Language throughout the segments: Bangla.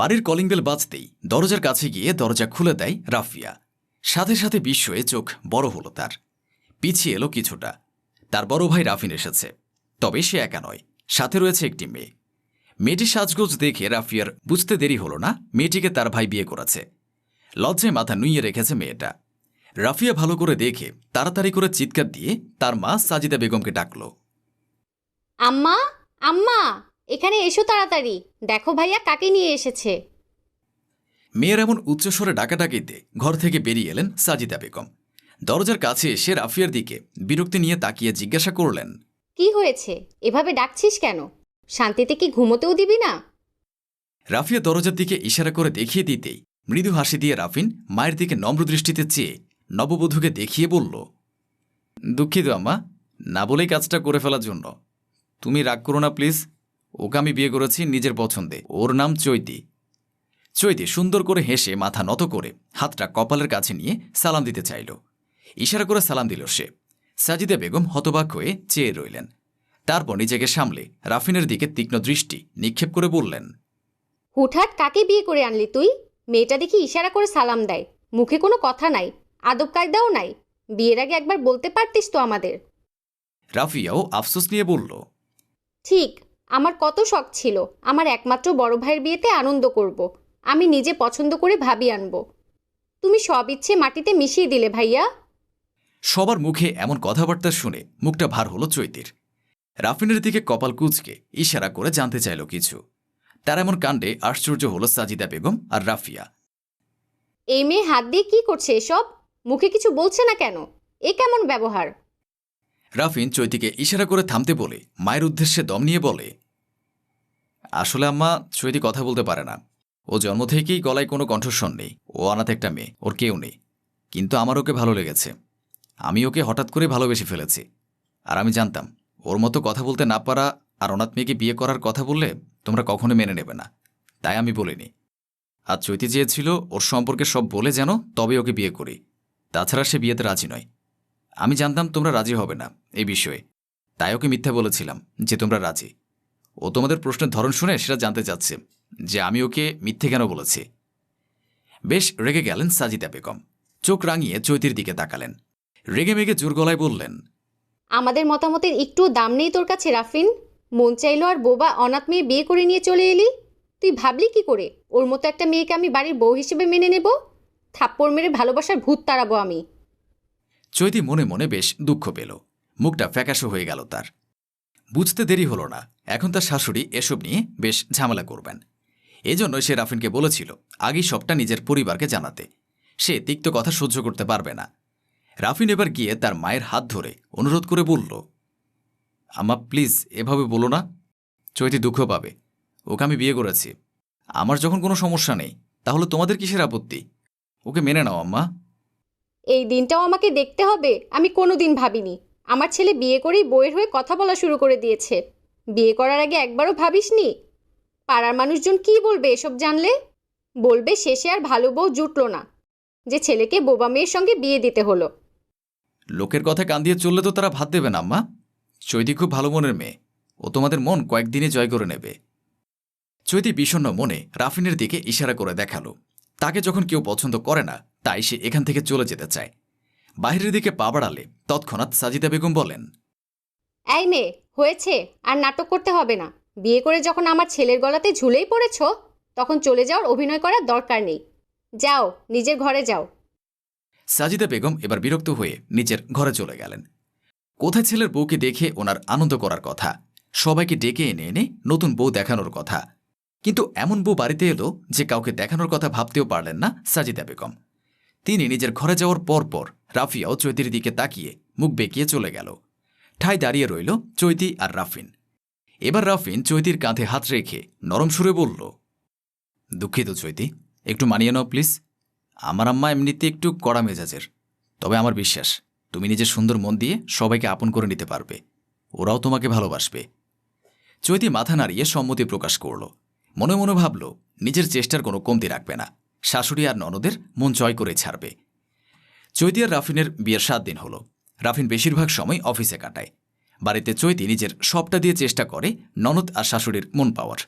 বাড়ির কলিং বেল বাজতেই দরজার কাছে গিয়ে দরজা খুলে দেয় রাফিয়া। সাথে সাথে বিস্ময়ে চোখ বড় হলো তার। পিছিয়ে এলো কিছুটা। তার বড় ভাই রাফিন এসেছে। তবে সে একা নয়, সাথে রয়েছে একটি মেয়ে। মেয়েটি সাজগোজ দেখে রাফিয়ার বুঝতে দেরি হলো না, মেয়েটিকে তার ভাই বিয়ে করেছে। লজ্জায় মাথা নুইয়ে রেখেছে মেয়েটা। রাফিয়া ভালো করে দেখে, তাড়াতাড়ি করে চিৎকার দিয়ে তার মা সাজিদা বেগমকে ডাকল। আম্মা আম্মা! এখানে এসো তাড়াতাড়ি। দেখো ভাইয়া কাকে নিয়ে এসেছে। মেয়ের এমন উচ্চস্বরে ডাকাডাকিতে ঘর থেকে বেরিয়ে এলেন সাজিদা বেগম। দরজার কাছে এসে রাফিয়ার দিকে বিরক্তি নিয়ে তাকিয়ে জিজ্ঞাসা করলেন কি হয়েছে? এভাবে ডাকছিস কেন? শান্তিতে কি ঘুমোতেও দিবি না? রাফিয়া দরজার দিকে ইশারা করে দেখিয়ে দিতেই মৃদু হাসি দিয়ে রাফিন মায়ের দিকে নম্র দৃষ্টিতে চেয়ে নববধূকে দেখিয়ে বলল দুঃখিত আম্মা না বলেই কাজটা করে ফেলার জন্য। তুমি রাগ করো না প্লিজ। ওকে আমি বিয়ে করেছি নিজের পছন্দে। ওর নাম চৈতি। চৈতি সুন্দর করে হেসে মাথা নত করে হাতটা কপালের কাছে নিয়ে সালাম দিতে চাইল। ইশারা করে সালাম দিল সে। সাজিদা বেগম হতবাক হয়ে চেয়ে রইলেন। তারপর নিজেকে সামলে রাফিনের দিকে তীক্ষ্ণ দৃষ্টি নিক্ষেপ করে বললেন হুটহাট কাকে বিয়ে করে আনলি তুই? মেয়েটা দেখি ইশারা করে সালাম দেয়। মুখে কোনো কথা নাই আদব কায়দাও নাই। বিয়ের আগে একবার বলতে পারতিস তো আমাদের। রাফিয়াও আফসোস নিয়ে বলল ঠিক আমার কত শখ ছিল আমার একমাত্র বড় ভাইয়ের বিয়েতে আনন্দ করব। আমি নিজে পছন্দ করে ভাবি আনব। তুমি সব ইচ্ছে মাটিতে মিশিয়ে দিলে ভাইয়া। সবার মুখে এমন কথাবার্তা শুনে মুখটা ভার হলো চৈতির। রাফিনের দিকে কপাল কুচকে ইশারা করে জানতে চাইল কিছু। তার এমন কাণ্ডে আশ্চর্য হলো সাজিদা বেগম আর রাফিয়া। এই মেয়ে হাত দিয়ে কি করছে এসব? মুখে কিছু বলছে না কেন? এ কেমন ব্যবহার? রাফিন চৈতিকে ইশারা করে থামতে বলে, মায়ের উদ্দেশ্যে দম নিয়ে বলে, আসলে আম্মা, চৈতি কথা বলতে পারে না। ও জন্ম থেকেই গলায় কোনো কণ্ঠস্বর নেই। ও অনাথ একটা মেয়ে, ওর কেউ নেই। কিন্তু আমার ওকে ভালো লেগেছে। আমি ওকে হঠাৎ করে ভালোবেসে ফেলেছি। আর আমি জানতাম, ওর মতো কথা বলতে না পারা আর অনাথ মেয়েকে বিয়ে করার কথা বললে তোমরা কখনো মেনে নেবে না। তাই আমি বলিনি। আর চৈতি চেয়েছিল ওর সম্পর্কে সব বলে যেন তবে ওকে বিয়ে করি। তাছাড়া সে বিয়েতে রাজি নয়। আমি জানতাম তোমরা রাজি হবে না এই বিষয়ে। তাই ওকে মিথ্যা বলেছিলাম যে তোমরা রাজি। ও তোমাদের প্রশ্নের ধরন শুনে সেটা জানতে চাচ্ছে যে আমি ওকে মিথ্যে কেন বলেছি। বেশ রেগে গেলেন সাজিদা বেগম। চোখ রাঙিয়ে চৈতির দিকে তাকালেন। রেগে মেগে জোর গলায় বললেন, আমাদের মতামতের একটু দাম নেই তোর কাছে, রাফিন। মন চাইলো আর বোবা অনাথ মেয়ে বিয়ে করে নিয়ে চলে এলি। তুই ভাবলি কি করে? ওর মতো একটা মেয়েকে আমি বাড়ির বউ হিসেবে মেনে নেব? থাপ্পড় মেরে ভালোবাসার ভূত তাড়াবো আমি। চৈতি মনে মনে বেশ দুঃখ পেল। মুখটা ফ্যাকাশো হয়ে গেল তার। বুঝতে দেরি হলো না। এখন তার শাশুড়ি এসব নিয়ে বেশ ঝামেলা করবেন। এজন্য সে রাফিনকে বলেছিল, আগেই সবটা নিজের পরিবারকে জানাতে। সে তিক্ত কথা সহ্য করতে পারবে না। রাফিন এবার গিয়ে তার মায়ের হাত ধরে অনুরোধ করে বলল আমা প্লিজ এভাবে বলো না। চৈতি দুঃখ পাবে। ওকে আমি বিয়ে করেছি। আমার যখন কোনো সমস্যা নেই, তাহলে তোমাদের কিসের আপত্তি? ওকে মেনে নাও, আম্মা। এই দিনটাও আমাকে দেখতে হবে। আমি কোনো দিন ভাবিনি। আমার ছেলে বিয়ে করেই বইয়ের হয়ে কথা বলা শুরু করে দিয়েছে। বিয়ে করার আগে একবারও ভাবিসনি? পাড়ার মানুষজন কি বলবে এসব জানলে? বলবে শেষে আর ভালো বউ জুটলো না। যে ছেলেকে বোবা মেয়ের সঙ্গে বিয়ে দিতে হলো। লোকের কথা কান দিয়ে চললে তো তারা ভাত দেবে না, আম্মা। চৈতি খুব ভালো মনের মেয়ে। ও তোমাদের মন কয়েকদিনে জয় করে নেবে। চৈতি বিষণ্ণ মনে রাফিনের দিকে ইশারা করে দেখাল। তাকে যখন কেউ পছন্দ করে না তাই সে এখান থেকে চলে যেতে চায়। বাহিরের দিকে পা বাড়ালে তৎক্ষণাৎ সাজিদা বেগম বলেন এই মেয়ে হয়েছে আর নাটক করতে হবে না। বিয়ে করে যখন আমার ছেলের গলাতে ঝুলেই পড়েছ তখন চলে যাওয়ার অভিনয় করার দরকার নেই। যাও নিজের ঘরে যাও। সাজিদা বেগম এবার বিরক্ত হয়ে নিজের ঘরে চলে গেলেন। কোথায় ছেলের বউকে দেখে ওনার আনন্দ করার কথা? সবাইকে ডেকে এনে এনে নতুন বউ দেখানোর কথা। কিন্তু এমন বউ বাড়িতে এলো যে কাউকে দেখানোর কথা ভাবতেও পারলেন না সাজিদা বেগম। তিনি নিজের ঘরে যাওয়ার পর পর রাফিয়াও চৈতির দিকে তাকিয়ে মুখ বেঁকিয়ে চলে গেল। ঠাই দাঁড়িয়ে রইল চৈতি আর রাফিন। এবার রাফিন চৈতির কাঁধে হাত রেখে নরম সুরে বলল, দুঃখিত চৈতি, একটু মানিয়ে নাও প্লিজ। আমার আম্মা এমনিতে একটু কড়া মেজাজের। তবে আমার বিশ্বাস, তুমি নিজের সুন্দর মন দিয়ে সবাইকে আপন করে নিতে পারবে। ওরাও তোমাকে ভালোবাসবে। চৈতি মাথা নাড়িয়ে সম্মতি প্রকাশ করল। মনে মনে ভাবল, নিজের চেষ্টার কোনো কমতি রাখবে না। শাশুড়ি আর ননদের মন জয় করে ছাড়বে। চৈতি আর রাফিনের বিয়ের সাত দিন হলো। রাফিন বেশিরভাগ সময় অফিসে কাটায়। বাড়িতে চৈতি নিজের সবটা দিয়ে চেষ্টা করে ননদ আর শাশুড়ির মন পাওয়ার।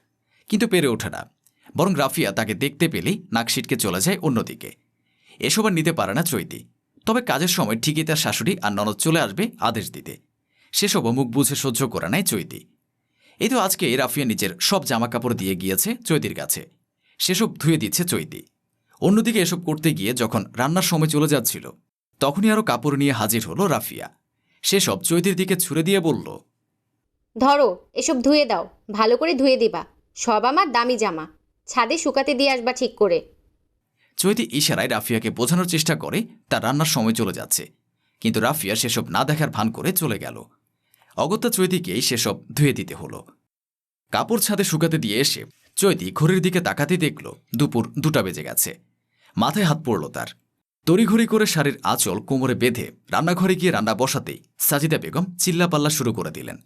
কিন্তু পেরে ওঠে না। বরং রাফিয়া তাকে দেখতে পেলেই নাকশিটকে চলে যায় অন্যদিকে। এসব আর নিতে পারে না চৈতি। তবে কাজের সময় ঠিকই তার শাশুড়ি আর ননদ চলে আসবে আদেশ দিতে। সেসবও মুখ বুঝে সহ্য করে নেয় চৈতি। এই তো আজকে রাফিয়া নিজের সব জামা কাপড় দিয়ে গিয়েছে চৈতির কাছে। সেসব ধুয়ে দিচ্ছে চৈতি। অন্যদিকে এসব করতে গিয়ে যখন রান্নার সময় চলে যাচ্ছিল তখনই আরও কাপড় নিয়ে হাজির হলো রাফিয়া। সেসব চৈতির দিকে ছুড়ে দিয়ে বলল ধরো এসব ধুয়ে দাও ভালো করে ধুয়ে দিবা। সব আমার দামি জামা। ছাদে শুকাতে দিয়ে আসবা ঠিক করে। চৈতি ইশারায় রাফিয়াকে বোঝানোর চেষ্টা করে তার রান্নার সময় চলে যাচ্ছে। কিন্তু রাফিয়া সেসব না দেখার ভান করে চলে গেল। অগত্যা চৈতিকেই সেসব ধুয়ে দিতে হলো। কাপড় ছাদে শুকাতে দিয়ে এসে চৈতি ঘড়ির দিকে তাকাতে দেখল দুপুর দুটা বেজে গেছে। মাথায় হাত পড়ল তার। তড়িঘড়ি করে শাড়ির আঁচল কোমরে বেঁধে রান্নাঘরে গিয়ে রান্না বসাতেই সাজিদা বেগম চিল্লাপাল্লা শুরু করে দিলেন।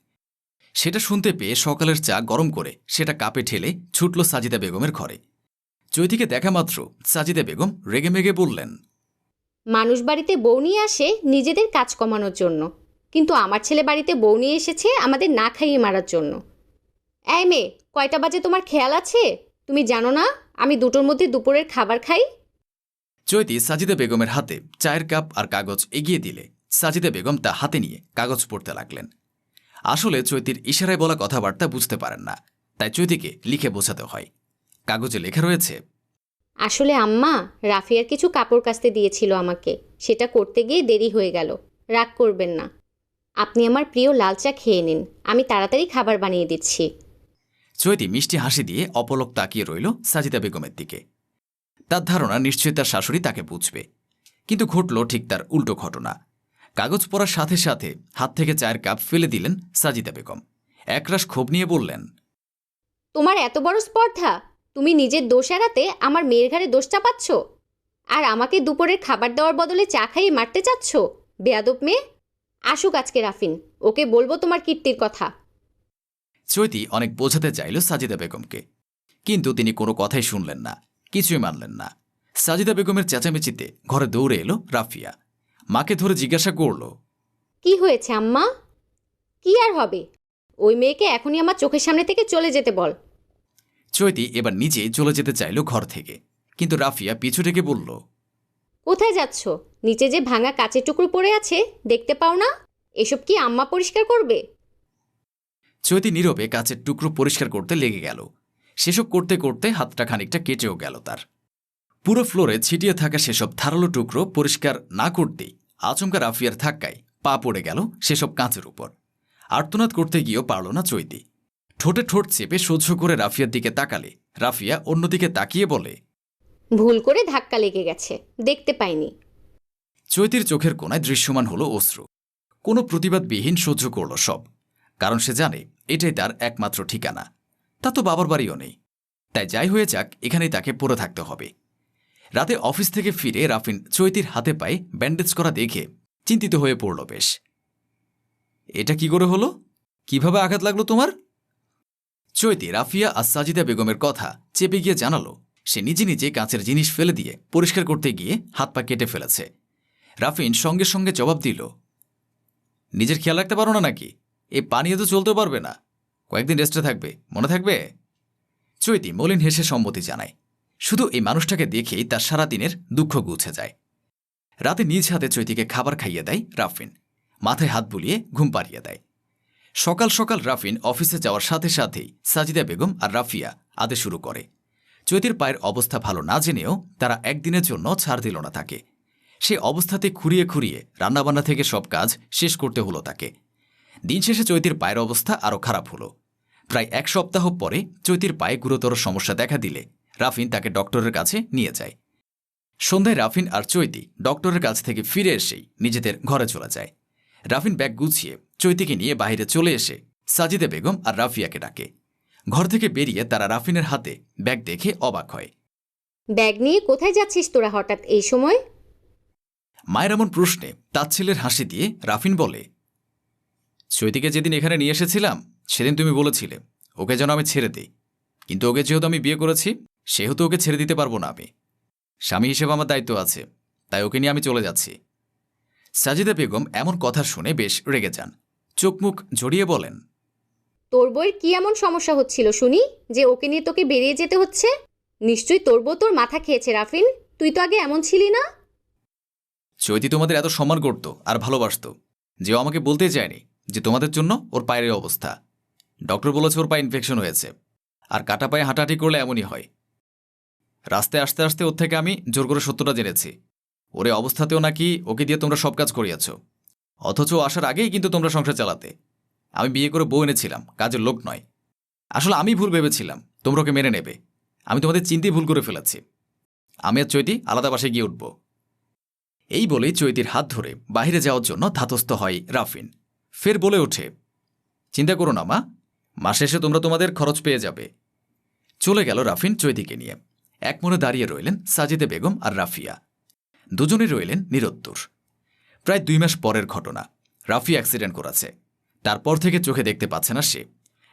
সেটা শুনতে পেয়ে সকালের চা গরম করে সেটা কাপে ঠেলে ছুটল সাজিদা বেগমের ঘরে। চৈতিকে দেখা মাত্র সাজিদা বেগম রেগেমেগে বললেন, মানুষ বাড়িতে বউ নিয়ে আসে নিজেদের কাজ কমানোর জন্য। কিন্তু আমার ছেলে বাড়িতে বউ নিয়ে এসেছে আমাদের না খাইয়ে মারার জন্য। এই মেয়ে কয়টা বাজে তোমার খেয়াল আছে? তুমি জানো না আমি দুটোর মধ্যে দুপুরের খাবার খাই? চৈতি সাজিদা বেগমের হাতে চায়ের কাপ আর কাগজ এগিয়ে দিলে। সাজিদা বেগম তা হাতে নিয়ে কাগজ পড়তে লাগলেন। আসলে চৈতির ইশারায় বলা কথাবার্তা বুঝতে পারেন না তাই চৈতিকে লিখে বোঝাতে হয়। কাগজে লেখা রয়েছে আসলে আম্মা রাফিয়ার কিছু কাপড় কাচতে দিয়েছিল আমাকে। সেটা করতে গিয়ে দেরি হয়ে গেল। রাগ করবেন না। আপনি আমার প্রিয় লাল চা খেয়ে নিন। আমি তাড়াতাড়ি খাবার বানিয়ে দিচ্ছি। চৈতি মিষ্টি হাসি দিয়ে অপলক তাকিয়ে রইল সাজিদা বেগমের দিকে। তার ধারণা নিশ্চয়ই তার শাশুড়ি তাকে বুঝবে। কিন্তু ঘটল ঠিক তার উল্টো ঘটনা। কাগজ পড়ার সাথে সাথে হাত থেকে চায়ের কাপ ফেলে দিলেন সাজিদা বেগম। একরাশ ক্ষোভ নিয়ে বললেন তোমার এত বড় স্পর্ধা? তুমি নিজের দোষ এড়াতে আমার মেয়ের ঘাড়ে দোষ চাপাচ্ছ? আর আমাকে দুপুরের খাবার দেওয়ার বদলে চা খাইয়ে মারতে চাচ্ছ? বেয়াদব মেয়ে। আসুক আজকে রাফিন ওকে বলব তোমার কীর্তির কথা। চৈতি অনেক বোঝাতে চাইল সাজিদা বেগমকে। কিন্তু তিনি কোনো কথাই শুনলেন না কিছুই মানলেন না। সাজিদা বেগমের চেঁচামেচিতে ঘরে দৌড়ে এলো রাফিয়া। মাকে ধরে জিজ্ঞাসা করল কি হয়েছে আম্মা? কি আর হবে? ওই মেয়েকে এখনই আমার চোখের সামনে থেকে চলে যেতে বল। চৈতি এবার নিজে চলে যেতে চাইল ঘর থেকে। কিন্তু রাফিয়া পিছু থেকে বলল কোথায় যাচ্ছ? নিচে যে ভাঙা কাচের টুকরো পড়ে আছে, দেখতে পাও না? এসব কি আম্মা পরিষ্কার করবে? চৈতি নীরবে কাচের টুকরো পরিষ্কার করতে লেগে গেল। সেসব করতে করতে হাতটা খানিকটা কেটেও গেল তার। পুরো ফ্লোরে ছিটিয়ে থাকা সেসব ধারালো টুকরো পরিষ্কার না করতেই আচমকা রাফিয়ার ধাক্কায় পা পড়ে গেল সেসব কাঁচের উপর। আর্তনাদ করতে গিয়েও পারল না চৈতি। ঠোঁটে ঠোঁট চেপে সহ্য করে রাফিয়ার দিকে তাকালে রাফিয়া অন্যদিকে তাকিয়ে বলে ভুল করে ধাক্কা লেগে গেছে। দেখতে পাইনি। চৈতির চোখের কোনায় দৃশ্যমান হলো অশ্রু। কোনো প্রতিবাদবিহীন সহ্য করল সব, কারণ সে জানে এটাই তার একমাত্র ঠিকানা। তা তো বাবার বাড়িও নেই। তাই যাই হয়ে যাক, এখানেই তাকে পড়ে থাকতে হবে। রাতে অফিস থেকে ফিরে রাফিন চৈতির হাতে পায়ে ব্যান্ডেজ করা দেখে চিন্তিত হয়ে পড়ল বেশ। এটা কি করে হলো? কীভাবে আঘাত লাগল তোমার? চৈতি, রাফিয়া আর সাজিদা বেগমের কথা চেপে গিয়ে জানালো সে নিজে নিজে কাঁচের জিনিস ফেলে দিয়ে পরিষ্কার করতে গিয়ে হাত পা কেটে ফেলেছে। রাফিন সঙ্গে সঙ্গে জবাব দিল, নিজের খেয়াল রাখতে পারো না নাকি? এ পানীয় তো চলতে পারবে না। কয়েকদিন রেস্টে থাকবে, মনে থাকবে? চৈতি মলিন হেসে সম্মতি জানায়। শুধু এই মানুষটাকে দেখেই তার সারাদিনের দুঃখ গুছে যায়। রাতে নিজ হাতে চৈতিকে খাবার খাইয়ে দেয় রাফিন। মাথায় হাত বুলিয়ে ঘুম পাড়িয়ে দেয়। সকাল সকাল রাফিন অফিসে যাওয়ার সাথে সাথেই সাজিদা বেগম আর রাফিয়া আদে শুরু করে। চৈতির পায়ের অবস্থা ভালো না জেনেও তারা একদিনের জন্য ছাড় দিল না তাকে। সে অবস্থাতে খুঁড়িয়ে খুঁড়িয়ে রান্নাবান্না থেকে সব কাজ শেষ করতে হলো তাকে। দিন শেষে চৈতির পায়ের অবস্থা আরও খারাপ হলো। প্রায় এক সপ্তাহ পরে চৈতির পায়ে গুরুতর সমস্যা দেখা দিলে রাফিন তাকে ডক্টরের কাছে নিয়ে যায়। সন্ধ্যায় রাফিন আর চৈতি ডক্টরের কাছ থেকে ফিরে এসেই নিজেদের ঘরে চলে যায়। রাফিন ব্যাগ গুছিয়ে চৈতিকে নিয়ে বাইরে চলে এসে সাজিদে বেগম আর রাফিয়াকে ডাকে। ঘর থেকে বেরিয়ে তারা রাফিনের হাতে ব্যাগ দেখে অবাক হয়। ব্যাগ নিয়ে কোথায় যাচ্ছিস তোরা হঠাৎ এই সময়? মায়ের এমন প্রশ্নে তাচ্ছিলের হাসি দিয়ে রাফিন বলে চৈতিকে যেদিন এখানে নিয়ে এসেছিলাম সেদিন তুমি বলেছিলে ওকে যেন আমি ছেড়ে দিই। কিন্তু ওকে যেহেতু আমি বিয়ে করেছি সেহেতু ওকে ছেড়ে দিতে পারব না আমি। স্বামী হিসেবে আমার দায়িত্ব আছে তাই ওকে নিয়ে আমি চলে যাচ্ছি। সাজিদা বেগম এমন কথা শুনে বেশ রেগে যান। চোখ মুখ জড়িয়ে বলেন তোর বইয়ের কি এমন সমস্যা হচ্ছিল শুনি? যে ওকে নিয়ে তোকে বেরিয়ে যেতে হচ্ছে? নিশ্চয়ই তোর বউ তোর মাথা খেয়েছে রাফিন তুই তো আগে এমন ছিলি না? চৈতি তোমাদের এত সম্মান করত আর ভালোবাসতো যে ও আমাকে বলতে চায়নি যে তোমাদের জন্য ওর পায়ের অবস্থা। ডক্টর বলেছে ওর পায়ে ইনফেকশন হয়েছে। আর কাটা পায়ে হাঁটাহাঁটি করলে এমনই হয়। রাস্তায় আসতে আসতে ওর থেকে আমি জোর করে সত্যটা জেনেছি। ওরে অবস্থাতেও নাকি ওকে দিয়ে তোমরা সব কাজ করিয়েছ। অথচ আসার আগেই কিন্তু তোমরা সংসার চালাতে। আমি বিয়ে করে বউ এনেছিলাম, কাজের লোক নয়। আসলে আমি ভুল ভেবেছিলাম, তোমরা ওকে মেনে নেবে। আমি তোমাদের চিন্তাই ভুল করে ফেলেছি। আমি আর চৈতি আলাদা বাসায় গিয়ে উঠব। এই বলেই চৈতির হাত ধরে বাইরে যাওয়ার জন্য ধাতস্থ হয় রাফিন। ফের বলে ওঠে, চিন্তা করো না মা, মাস শেষে তোমরা তোমাদের খরচ পেয়ে যাবে। চলে গেল রাফিন চৈতিকে নিয়ে। এক মনে দাঁড়িয়ে রইলেন সাজিদে বেগম আর রাফিয়া। দুজনে রইলেন নিরত্তর। প্রায় দুই মাস পরের ঘটনা। রাফি অ্যাক্সিডেন্ট করেছে। তারপর থেকে চোখে দেখতে পাচ্ছে না সে।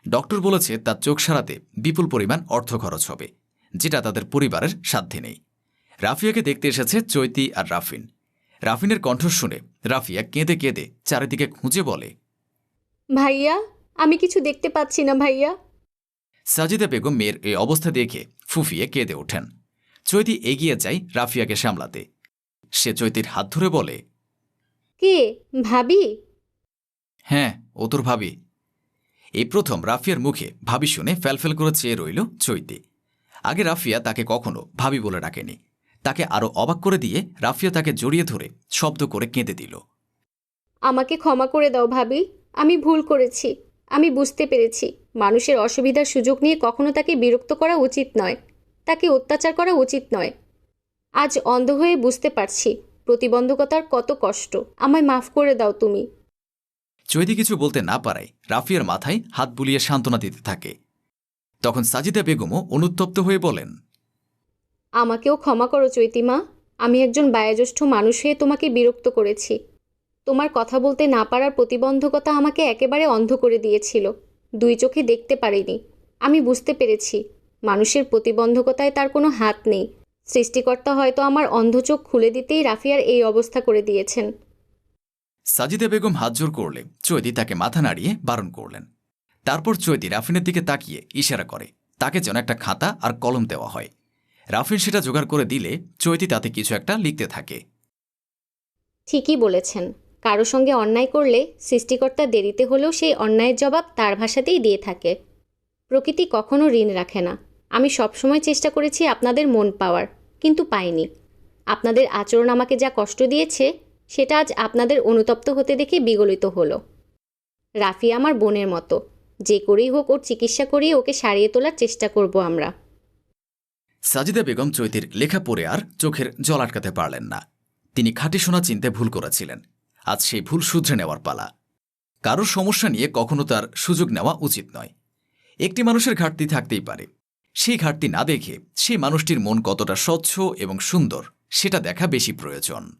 ডক্টর বলেছে তার চোখ সারাতে বিপুল পরিমাণ অর্থ খরচ হবে যেটা তাদের পরিবারের সাধ্যে নেই। রাফিয়াকে দেখতে এসেছে চৈতি আর রাফিন। রাফিনের কণ্ঠ শুনে রাফিয়া কেঁদে কেঁদে চারিদিকে খুঁজে বলে ভাইয়া আমি কিছু দেখতে পাচ্ছি না ভাইয়া। সাজিদা বেগম মেয়ের এই অবস্থা দেখে ফুফিয়ে কেঁদে ওঠেন। চৈতি এগিয়ে যায় রাফিয়াকে সামলাতে। সে চৈতির হাত ধরে বলে কে? ভাবি? হ্যাঁ ও ভাবি। এই প্রথম রাফিয়ার মুখে ভাবি শুনে ফ্যালফেল করে চেয়ে রইল চৈতি। আগে রাফিয়া তাকে কখনো ভাবি বলে ডাকেনি। তাকে আরও অবাক করে দিয়ে রাফিয়া তাকে জড়িয়ে ধরে শব্দ করে কেঁদে দিল। আমাকে ক্ষমা করে দাও ভাবি, আমি ভুল করেছি, আমি বুঝতে পেরেছি। মানুষের অসুবিধার সুযোগ নিয়ে কখনো তাকে বিরক্ত করা উচিত নয়, তাকে অত্যাচার করা উচিত নয়। আজ অন্ধ হয়ে বুঝতে পারছি, প্রতিবন্ধকতার কত কষ্ট। আমায় মাফ করে দাও তুমি চৈতি কিছু বলতে না পারায় রাফিয়ার মাথায় হাত বুলিয়ে সান্ত্বনা দিতে থাকে। তখন সাজিদা বেগমও অনুত্তপ্ত হয়ে বলেন, আমাকেও ক্ষমা করো চৈতিমা আমি একজন বায়োজ্যেষ্ঠ মানুষ হয়ে তোমাকে বিরক্ত করেছি। তোমার কথা বলতে না পারার প্রতিবন্ধকতা আমাকে একেবারে অন্ধ করে দিয়েছিল। দুই চোখে দেখতে পারিনি। আমি বুঝতে পেরেছি, মানুষের প্রতিবন্ধকতায় তার কোনো হাত নেই। সৃষ্টিকর্তা হয়তো আমার অন্ধ চোখ খুলে দিতেই রাফিয়ার এই অবস্থা করে দিয়েছেন। সাজিদা বেগম হাত জোর করলে চৈতি তাকে মাথা নাড়িয়ে বারণ করলেন। তারপর চৈতি রাফিনের দিকে তাকিয়ে ইশারা করে, তাকে যেন একটা খাতা আর কলম দেওয়া হয়। রাফিন সেটা জোগাড় করে দিলে চৈতি তাতে কিছু একটা লিখতে থাকে। ঠিকই বলেছেন। কারও সঙ্গে অন্যায় করলে সৃষ্টিকর্তা দেরিতে হলেও সেই অন্যায়ের জবাব তার ভাষাতেই দিয়ে থাকে। প্রকৃতি কখনো ঋণ রাখে না। আমি সবসময় চেষ্টা করেছি আপনাদের মন পাওয়ার, কিন্তু পাইনি। আপনাদের আচরণ আমাকে যা কষ্ট দিয়েছে সেটা আজ আপনাদের অনুতপ্ত হতে দেখে বিগলিত হলো। রাফি আমার বোনের মতো। যে করেই হোক ওর চিকিৎসা করিয়ে ওকে সারিয়ে তোলার চেষ্টা করব আমরা। সাজিদা বেগম চৈতির লেখা পড়ে আর চোখের জল আটকাতে পারলেন না। তিনি খাঁটি শোনা চিনতে ভুল করেছিলেন। আজ সেই ভুল শুধরে নেওয়ার পালা। কারোর সমস্যা নিয়ে কখনো তার সুযোগ নেওয়া উচিত নয়। একটি মানুষের ঘাটতি থাকতেই পারে। সেই ঘাটতি না দেখে সেই মানুষটির মন কতটা স্বচ্ছ এবং সুন্দর, সেটা দেখা বেশি প্রয়োজন।